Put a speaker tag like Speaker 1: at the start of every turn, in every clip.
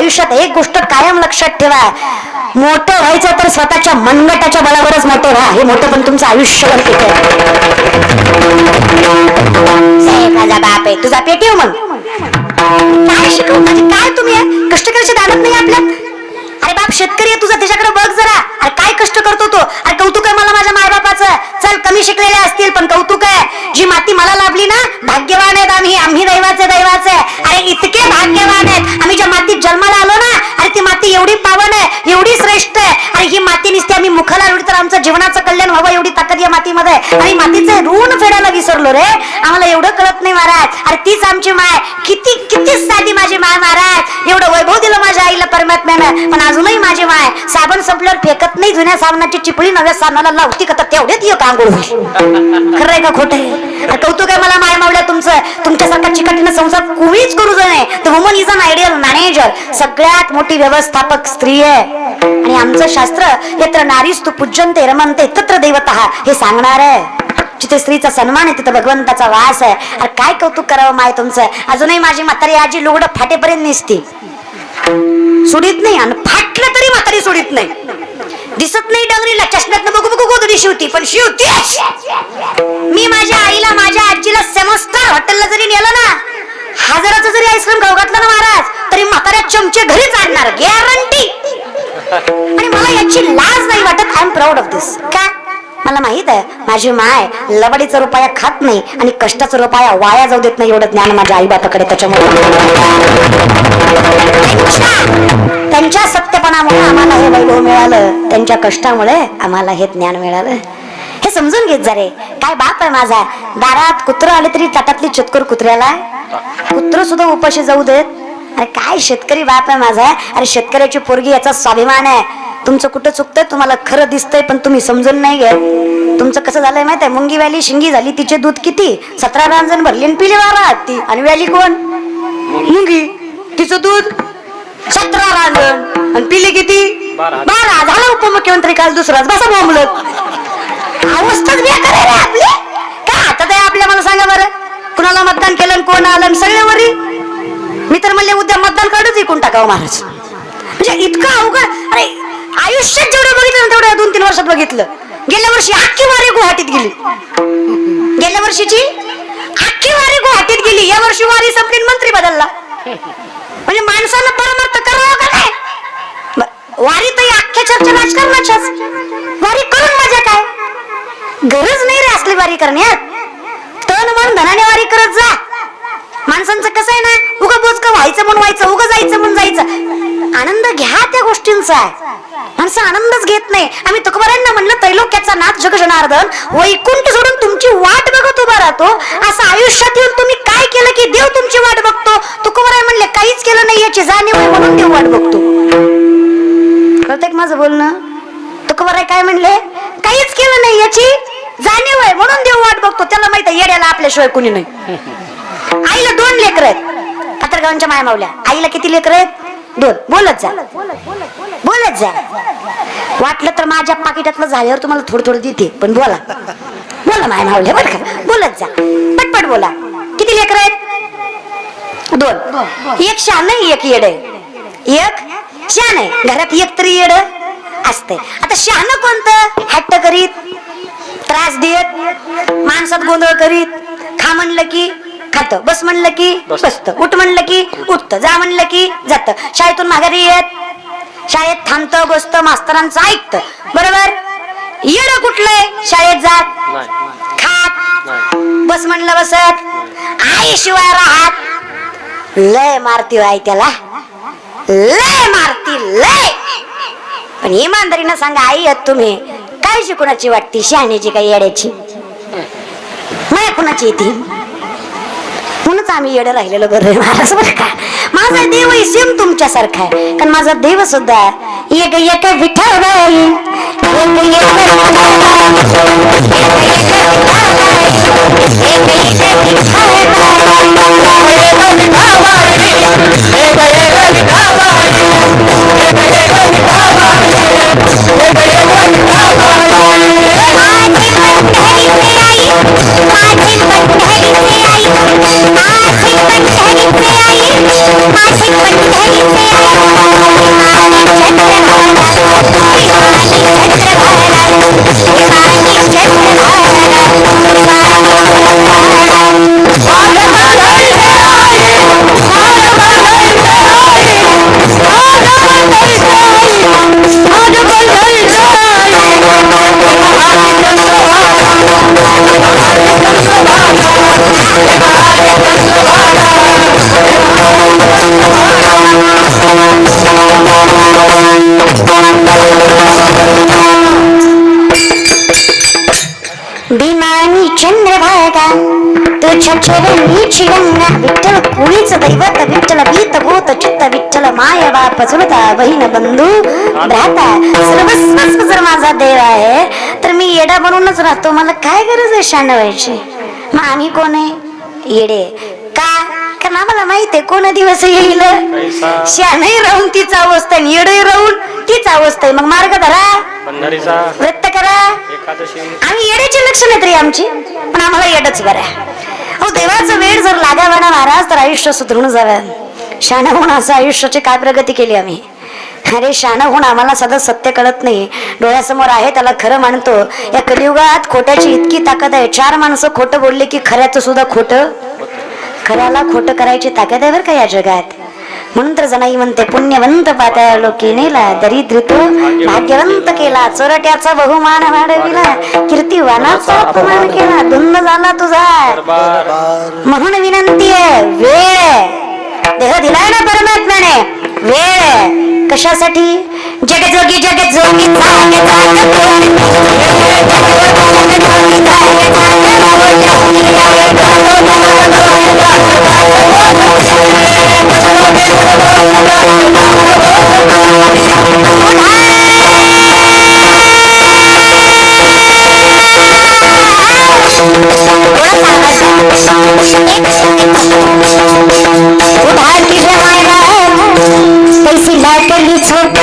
Speaker 1: आयुष्यात एक गोष्ट कायम लक्षात ठेवा. मोठं व्हायचं तर स्वतःच्या मनगटाच्या बळावरच मोठं व्हा. हे मोठं पण तुमचं आयुष्यभर माझा बाप आहे. तुझा पेटी हो मग. काय शिकवू म्हणजे काय तुम्ही आहे? कष्ट करायचे दानत नाही आपल्यात. अरे बाप शेतकरी आहे तुझा. त्याच्याकडे बघ जरा. अरे काय कष्ट करतो तो? अरे कौतुक आहे मला माझ्या मायबापाचं. चल कमी शिकलेले असतील पण कौतुक आहे. जी माती मला लाभली ना भाग्यवान आहेत आम्ही. आम्ही दैवाचे दैवाचे. अरे इतके आणि मातीचे ऋण फेडायला विसरलो रे. आम्हाला एवढं कळत नाही महाराज. अरे तीच आमची माय. किती किती साधी माझी माय महाराज. एवढं वैभव दिलं माझ्या आईला परमात्म्यानं. पण अजूनही माझी माय. साबण संपल्यावर फेकत नाही जुन्या साबणाची चिपळी नव्या साबणाला लावती का तर तेवढ्यात येत आंघोळ खरं आहे का खोट आहे? कौतुक आहे मला माय मावल्या तुमचं. तुमच्यासारखा चिकटीनं संसार कुणीच करू नाही तर woman is an ideal manager सगळ्यात मोठी व्यवस्थापक स्त्री आहे. आणि आमचं शास्त्र यत्र तू पूज्यंते रमनते तत्र दैवत हे सांगणार आहे. जिथे स्त्रीचा सन्मान आहे तिथं भगवंताचा वास आहे. अरे काय कौतुक करावं माय तुमचं? अजूनही माझी म्हातारी आजी लुगडं फाटेपर्यंत निसती. सुडीत नाही आणि फाटलं तरी म्हातारी सुडीत नाही. दिसत नाही डंगरीला चष्म्यात बघू बघू गोदडी शिवती पण शिवती. मी माझ्या आईला माझ्या आजीला समस्त हॉटेलला जरी नेलं ना हजाराचं जरी आईस्क्रीम खाऊ घातलं ना महाराज तरी म्हाताऱ्या चमचे घरीच आणणार गॅरंटी आणि मला याची लाज नाही वाटत. I am proud of this का? मला माहीत आहे माझी माय लवडीचा रुपया खात नाही आणि कष्टाचा रुपया वाया जाऊ देत नाही एवढं ज्ञान माझ्या आई बापाकडे त्याच्यामुळे त्यांच्या- सत्यपणामुळे आम्हाला हे वैभव मिळालं. त्यांच्या कष्टामुळे आम्हाला हे ज्ञान मिळालं. हे समजून घेत जा रे. काय बाप आहे माझा. दारात कुत्र आले तरी ताटातली चतकर कुत्र्याला. कुत्र सुद्धा उपाशी जाऊ देत. अरे काय शेतकरी बाप आहे माझा. अरे शेतकऱ्याची पोरगी याचा स्वाभिमान आहे. तुमचं कुठं चुकतंय तुम्हाला खरं दिसतंय पण तुम्ही समजून नाही घेत तुमचं कसं झालंय माहीत आहे? मुंगी व्याली शिंगी झाली तिचे दूध किती? सतरा रांजण भरली आणि पिली बारा ती आणि व्याली कोण? मुंगी. तिचं दूध? सतरा रांजण आणि पिली किती?
Speaker 2: बारा.
Speaker 1: झाला उपमुख्यमंत्री काल दुसराच. बसा बोंबलत अवस्थाच बेकार आहे रे आपली. काय आता ते आपल्या? मला सांगा बरं. कुणाला मतदान केलं आणि कोण आलं आणि सगळे वरी? मी तर म्हणले उद्या मतदान कार्डच ऐकून टाकावं महाराज. म्हणजे इतकं अवघड अरे आयुष्यात जेवढं बघितलं ना तेवढं दोन तीन वर्षात बघितलं. गेल्या वर्षी अख्खी वारी गुवाहाटीत गेली. गेल्या वर्षीची अख्खी वारी गुवाहाटीत गेली. या वर्षी वारी संपली मंत्री बदलला. म्हणजे माणसानं परमार्थ करावं का नाही? वारी तर अख्ख्या चर्चा राजकारणाच्याच. वारी करून मजा काय? गरज नाही रे असली वारी करण्यात. तन मन धनाने वारी करत जा. माणसांचं कसं आहे ना उगा बोचक व्हायचं म्हणून व्हायचं उगा जायचं म्हणून जायचं. आनंद घ्या त्या गोष्टींचा. माणसं आनंदच घेत नाही. आम्ही तुकोबारांना म्हणलं त्रैलोक्याचा नाथ जग जनार्दन वैकुंठ सोडून तुमची वाट बघत उभा राहतो. असं आयुष्यात येऊन तुम्ही काय केलं की देव तुमची वाट बघतो? तुकोबाराय म्हणले काहीच केलं नाही याची जाणीव आहे म्हणून देव वाट बघतो. कळतंय माझं बोलणं तुकोबाराय काय म्हणले? काहीच केलं नाही याची जाणीव आहे म्हणून देव वाट बघतो. त्याला माहीत आहे येड्याला आपल्याशिवाय कुणी नाही. आईला दोन लेकर आहेत. पत्रकारांच्या माया मावल्या आईला किती लेकर आहेत? दोन बोलत जा. बोलत जा. वाटलं तर माझ्या पाकिटातलं झाल्यावर तुम्हाला थोडं थोडं देते पण बोला. बोला माय मावल्या बरं का? बोलत जा. पटपट बोला. किती लेकर आहेत? दोन. एक शान आहे एक येड आहे. एक शान आहे. घरात एक तरी येड असते आता शान कोणतं? हट्ट करीत त्रास देत माणसात गोंधळ करीत खा म्हणलं की खात. बस म्हणलं की बसत. उठ म्हणलं की उठत. जा म्हणलं की जात. शाळेतून माघारी येत. शाळेत थांबत बसत मास्तरांचं ऐकत. बरोबर? येड कुठलंय? शाळेत जात खात बस म्हणलं बसत. आई शिवाय राहत. लय मारती वाय त्याला. लय मारती लय. पण इमानदारीनं सांगा आई तुम्ही. काय शिकुणाची वाटती? शहाण्याची काय येड्याची? माया कुणाची येते? म्हणूनच आम्ही येडं राहिलेलो बरं महाराज बरं का? माझा देव सेम तुमच्यासारखा आहे कारण माझा देव सुद्धा एक एक विठ्ठल बाई, एक एक दैवत विठ्ठल भीत भूत चित्त विठ्ठल माय बाप चुलता बहीण बंधू भ्राता सर्वस्वच जर माझा देव आहे तर मी येडा बनवूनच राहतो मला काय गरज आहे शांड व्हायची मग आम्ही कोण आहे येडे का कारण आम्हाला माहीत आहे कोण दिवस येईल शानही राहून तीच अवस्था आणि येडही राहून तीच अवस्था आहे मग मार्ग धरा व्यक्त करा आम्ही येड्याची लक्षण आहेत रे आमची पण आम्हाला येडच बरं हो अहो देवाचा वेळ जर लागावाना महाराज तर आयुष्य सुधरून जावं. शाणा होऊन असं आयुष्याची काय प्रगती केली आम्ही? अरे शाणा होऊन आम्हाला सदा सत्य कळत नाही. डोळ्यासमोर आहे त्याला खरं मानतो. या कलियुगात खोट्याची इतकी ताकद आहे. चार माणसं खोटं बोलले की खऱ्याचं सुद्धा खोटं? खऱ्याला खोटं करायची ताकद आहे बरं का या जगात? म्हणून तर जनाई म्हणते पुण्यवंत पात्या लोकी नेला दरिद्रितो भाग्यवंत केला चोरट्याचा बहुमान वाढविला कीर्तिवानाचा अपमान केला धुंद झाला तुझा. म्हणून विनंती आहे वेळ. देह दिलाय ना परमात्म्याने वेळ. कशासाठी? जगजोगी जगजोगी जाग जाग उठा की जमाना कैसी लाकली ছোট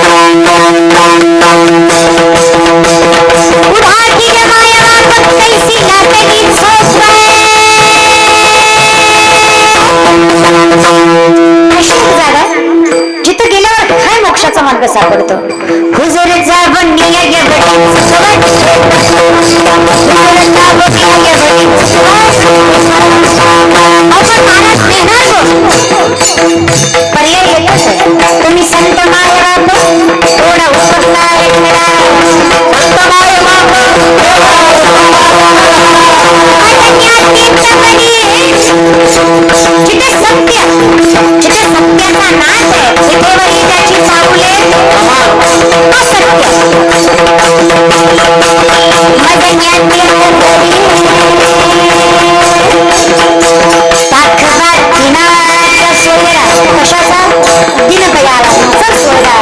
Speaker 1: कशाचा सोहळा कशाचा दिनदयाळाचा सोहळा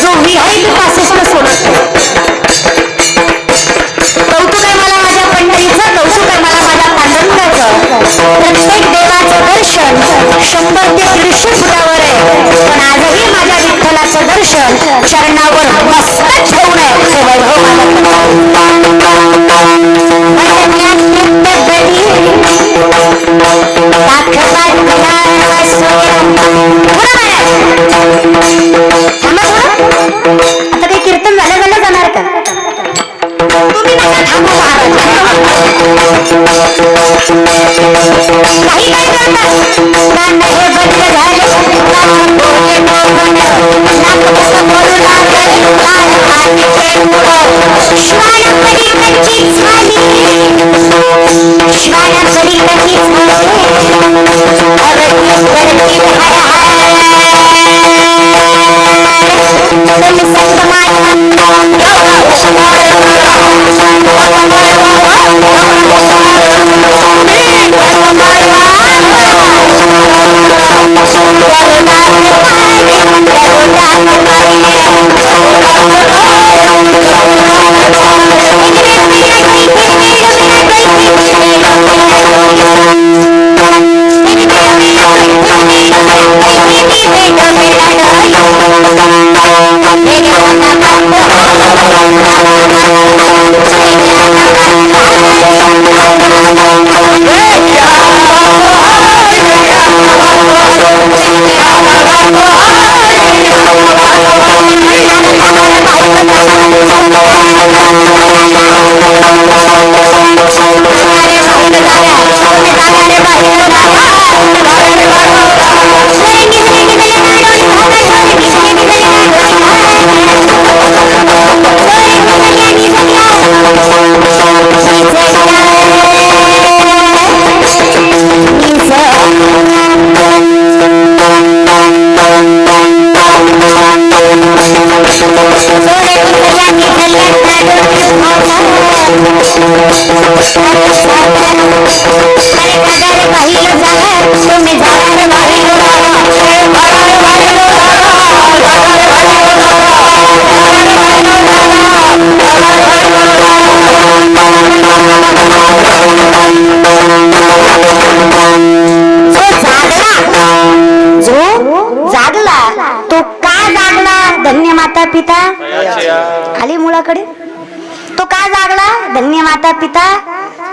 Speaker 1: जो विहाई पासेसनं सोडतो कौतुक आहे मला माझ्या पंढरीचं कौतुक आहे मला माझ्या पांडुरंगाचं प्रत्येक देवाचं दर्शन शंभर ते दीडशे फुटावर आहे पण आजही माझ्या विठ्ठलाचं दर्शन चरणावर मस्तक ठेवून आहे हे वैभव माझ्या दाखवा.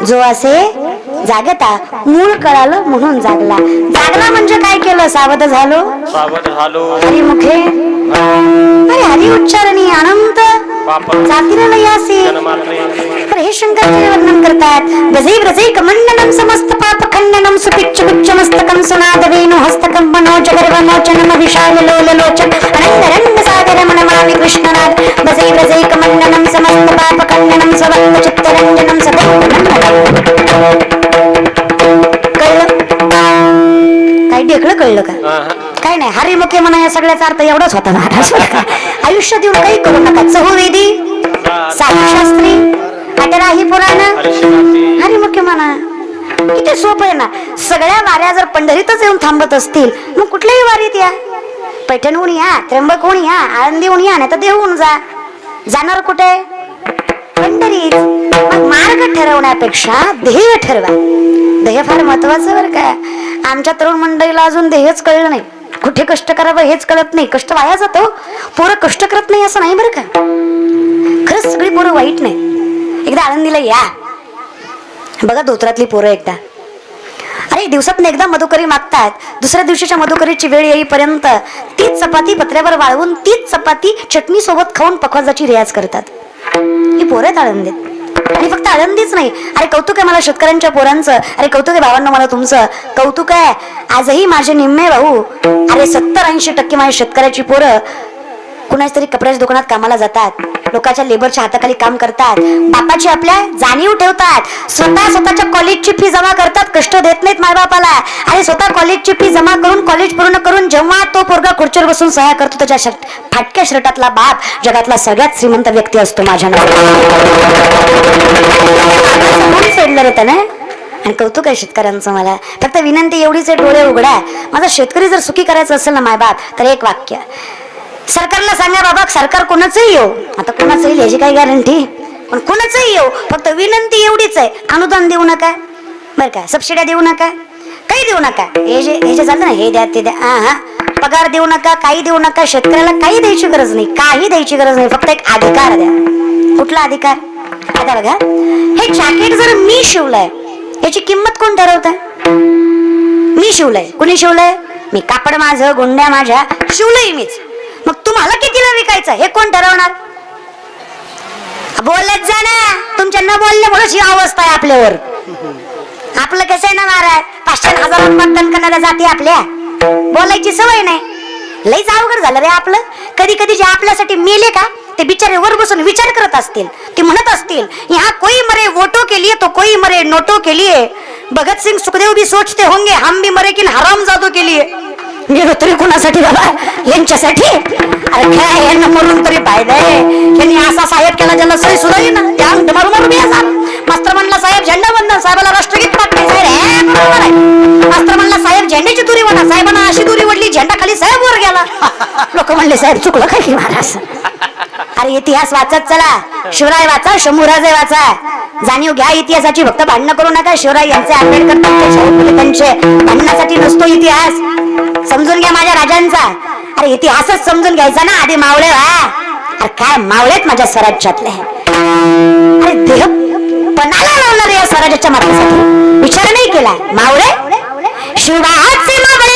Speaker 1: जो असे जागता मूळ कळालं म्हणून जागला. जागला म्हणजे काय केलं? सावध झालो?
Speaker 2: सावध झालो.
Speaker 1: हरिमुखे? अरे हरि उच्चारणी अनंत. तर हे शंकराचार्य वर्णन करतात. ब्रजै ब्रजै कमंडनं समस्त पाप खंडनं सुपिच्च गुच्च मस्तकं सुनाद वेणु हस्तकं मनोज गर्वमोचनं विशाल लोल लोचन अनंत रंग सागर मनमामि कृष्णनाथ ब्रजै ब्रजै कमंडनं समस्त पाप खंडनं स्वभक्त चित्तरंजनं कळलं काय नाही? हरिमुखे म्हणा या सगळ्याचा अर्थ एवढाच होता महाराज आयुष्य देऊन काही करू नका. चहुवेदी साधुशास्त्री अटराही पुराण
Speaker 2: हरिशिनाथी
Speaker 1: हरिमुख्य म्हणा. किती सोपं आहे ना. सगळ्या वाऱ्या जर पंढरीतच येऊन थांबत असतील मग कुठल्याही वारीत या. पैठणहून या त्र्यंबकहून या आळंदीहून या नाही तर देऊन जा. जाणार कुठे? पंढरीत मग मार्ग ठरवण्यापेक्षा ध्येय ठरवा. ध्येय फार महत्वाचं बरं का. आमच्या तरुण मंडळीला अजून ध्येयच कळलं नाही. कुठे कष्ट करावं हेच कळत नाही. कष्ट वाया जातो. पोरं कष्ट करत नाही असं नाही बरं का? खरंच सगळी पोरं वाईट नाही. एकदा आनंदीला या. बघा धोत्रातली पोरं एकदा. अरे दिवसातून एकदा मधुकरी मागतात. दुसऱ्या दिवशीच्या मधुकरीची वेळ येईपर्यंत तीच चपाती पत्र्यावर वाळवून तीच चपाती चटणी सोबत खाऊन पखवाजाची रियाज करतात. ही पोरं आहेत आळंदीत. आणि फक्त आनंदीच नाही. अरे कौतुक आहे मला शेतकऱ्यांच्या पोरांचं. अरे कौतुक आहे भावांना मला तुमचं. कौतुक आहे. आजही माझे निम्मे भाऊ. अरे सत्तर ऐंशी टक्के माझ्या शेतकऱ्याची पोरं. कुणाच तरी कपड्याच्या दुकानात कामाला जातात. लोकांच्या लेबरच्या हाताखाली काम करतात. बापाची आपल्या जाणीव ठेवतात. स्वतः स्वतःच्या कॉलेजची फी जमा करतात. कष्ट देत नाहीत मायबापाला. आणि स्वतः कॉलेजची फी जमा करून कॉलेज पूर्ण करून जेव्हा तो पोरगा खुर्चीवर बसून सह्या करतो त्याच्या शर्ट फाटक्या शर्टातला बाप जगातला सगळ्यात श्रीमंत व्यक्ती असतो माझ्या सोडलं रे त्याने? आणि कौतुक आहे शेतकऱ्यांचं मला. फक्त विनंती एवढीच आहे डोळे उघडा. माझा शेतकरी जर सुखी करायचं असेल ना मायबाप तर एक वाक्य. सरकारला सांगा बाबा सरकार कोणाचंही येऊ. आता कोणाचं येईल याची काही गॅरंटी पण कोणाचंही येऊ. फक्त विनंती एवढीच आहे. अनुदान देऊ नका. बरं का? सबसिड्या देऊ नका. काही देऊ नका. हे जे हे जे चालतं ना हे द्या ते द्या. हा हा. पगार देऊ नका काही देऊ नका. शेतकऱ्याला काही द्यायची गरज नाही. काही द्यायची गरज नाही. फक्त एक अधिकार द्या. कुठला अधिकार? आता बघा हे जॅकेट जर मी शिवलंय याची किंमत कोण ठरवत? मी शिवलंय. कुणी शिवलंय? मी कापड माझं गुंड्या माझ्या शिवलंय मीच. मग तुम्हाला कितीला विकायचं? हे कोण ठरवणार? बोलत जा ना. तुमच्या न बोलल्यामुळेच ही अवस्था आहे आपल्यावर. आपलं कसं आहे ना महाराज? पाचशे हजार उत्पादन करणाऱ्या जाती आपल्या. बोलायची सवय नाही. लईच अवघड झालं रे आपलं. कधी कधी जे आपल्यासाठी मेले का ते बिचारे वर बसून विचार करत असतील. ते म्हणत असतील ह्या कोई मरे वोटो के लिए तो कोई मरे नोटो के लिए. सुखदेव भी सोचते होंगे हम भी मरे किन हराम जादो के लिए. गेलो तरी कुणासाठी बाबा? यांच्यासाठी? अरे काय यांना मरून तरी फायदा आहे यांनी असा साहेब केला ज्याला सही सुद्धा ना त्या अंगठ मारू मारू असा. मास्तर म्हणला साहेब झेंडा बंधन साहेबाला राष्ट्रगीत पाठवायचं बरोबर आहे. मास्तर म्हणला साहेब झेंड्याची दुरी म्हणा साहेबांना अशी दुरी वडली झेंडा खाली साहेब वर गेला. लोक म्हणले साहेब चुकलं काय की महाराज? अरे इतिहास वाचत चला. शिवराय वाचा शंभूराजे वाचा. जाणीव घ्या इतिहासाची फक्त भांडणं करू नका. शिवराय यांचे आंबेडकर त्यांचे त्यांचे. भांडणासाठी नसतो इतिहास. समजून घ्या माझ्या राजांचा. अरे इतिहासच समजून घ्यायचा ना आधी मावळे वा अरे काय मावळेत माझ्या स्वराज्यातले. अरे देह पणाला लावणार या स्वराज्याच्या मार्गासाठी. विचार नाही केला. मावळे शिवबाचे मावळे